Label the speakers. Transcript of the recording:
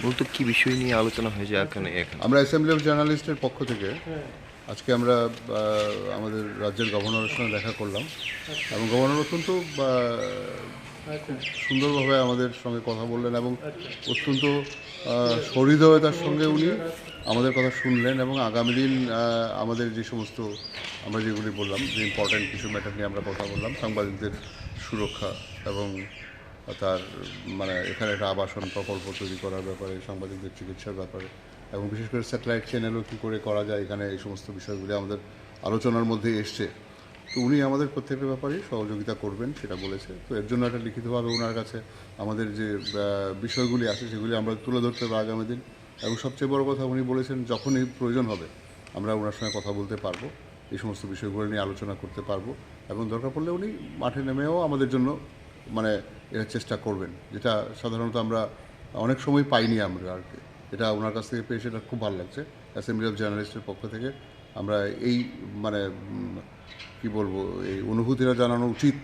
Speaker 1: মূলত কি বিষয় নিয়ে আলোচনা হয়েছে এখানে
Speaker 2: আমরা অ্যাসেম্বলি অফ জার্নালিস্টের পক্ষ থেকে আজকে আমরা আমাদের রাজ্যের গভর্নরের সঙ্গে দেখা করলাম। এবং গভর্নর অত্যন্ত খুব সুন্দরভাবে আমাদের সঙ্গে কথা বললেন এবং অত্যন্ত সহৃদয়তার সঙ্গে উনি আমাদের কথা শুনলেন এবং আগামী দিন আমাদের যে সমস্ত, আমরা যেগুলি বললাম, যে ইম্পর্ট্যান্ট কিছু ম্যাটার নিয়ে আমরা কথা বললাম, সাংবাদিকদের সুরক্ষা এবং তার মানে এখানে একটা আবাসন প্রকল্প তৈরি করার ব্যাপারে, সাংবাদিকদের চিকিৎসার ব্যাপারে, এবং বিশেষ করে স্যাটেলাইট চ্যানেলও কী করে করা যায় এখানে, এই সমস্ত বিষয়গুলি আমাদের আলোচনার মধ্যে এসছে। তো উনি আমাদের প্রত্যেকটা ব্যাপারেই সহযোগিতা করবেন, সেটা বলেছে। তো এর জন্য একটা লিখিতভাবে ওনার কাছে আমাদের যে বিষয়গুলি আছে, সেগুলি আমরা তুলে ধরতে হবে আগামী দিন। এবং সবচেয়ে বড় কথা উনি বলেছেন, যখনই প্রয়োজন হবে, আমরা ওনার সঙ্গে কথা বলতে পারব, এই সমস্ত বিষয়গুলো নিয়ে আলোচনা করতে পারব। এবং দরকার পড়লে উনি মাঠে নেমেও আমাদের জন্য মানে এটা চেষ্টা করবেন। যেটা সাধারণত আমরা অনেক সময় পাইনি আমরা আর কি। এটা ওনার কাছ থেকে পেয়ে সেটা খুব ভালো লাগছে। অ্যাসেম্বলি অফ জার্নালিস্টের পক্ষ থেকে। আমরা এই মানে কি বলব, এই অনুভূতিটা জানানো উচিত।